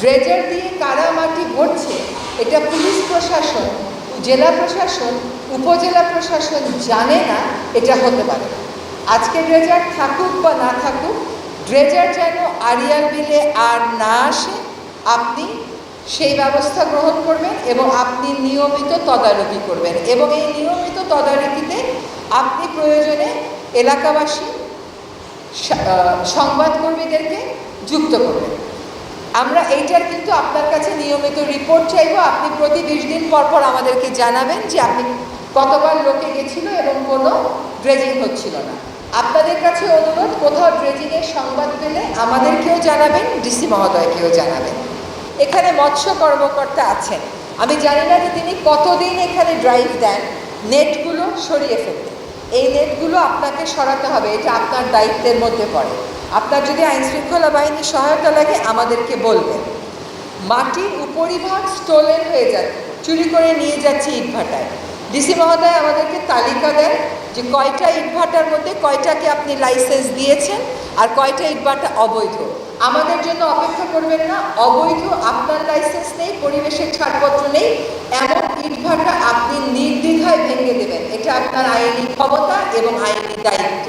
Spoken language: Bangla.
ড্রেজার দিয়ে কারা মাটি ভরছে এটা পুলিশ প্রশাসন, জেলা প্রশাসন, উপজেলা প্রশাসন জানে না এটা হতে পারে। আজকে ড্রেজার থাকুক বা না থাকুক, ড্রেজার যেন আরিয়াল বিলে আর না আসে, আপনি সেই ব্যবস্থা গ্রহণ করবেন এবং আপনি নিয়মিত তদারকি করবেন এবং এই নিয়মিত তদারকিতে আপনি প্রয়োজনে এলাকাবাসী সংবাদকর্মীদেরকে যুক্ত করবেন। আমরা এইটার কিন্তু আপনার কাছে নিয়মিত রিপোর্ট চাইব। আপনি প্রতি বিশ দিন পর পর আমাদেরকে জানাবেন যে আপনি কতবার লোকে গেছিল এবং কোনো ড্রেজিং হচ্ছিল না। আপনাদের কাছে অনুরোধ, কোথাও ড্রেজিংয়ের সংবাদ পেলে আমাদেরকেও জানাবেন ডিসি মহোদয়কেও জানাবেন। এখানে মৎস্য কর্মকর্তা আছেন। আমি জানি না যে তিনি কতদিন এখানে ড্রাইভ দেন। নেটগুলো সরিয়ে ফেলতে। এই নেটগুলো আপনাকে সরাতে হবে। এটা আপনার দায়িত্বের মধ্যে পড়ে। আপনার যদি আইন শৃঙ্খলা বাহিনীর সহায়তা লাগে, আমাদেরকে বলবেন মাটির উপরিভাগ স্টোলেন হয়ে যায়। চুরি করে নিয়ে যাচ্ছে ইটভাটায় ডিসি মহোদয় আমাদেরকে তালিকা দেন যে কয়টা ইটভাটার মধ্যে কয়টাকে আপনি লাইসেন্স দিয়েছেন আর কয়টা ইটভাটা অবৈধ। আমাদের জন্য অপেক্ষা করবেন না, অবৈধ আপনার লাইসেন্স নেই, পরিবেশের ছাড়পত্র নেই, এমন ইটভাটা আপনি নির্দ্বিধায় ভেঙে দেবেন। এটা আপনার আইনি ক্ষমতা এবং আইনি দায়িত্ব।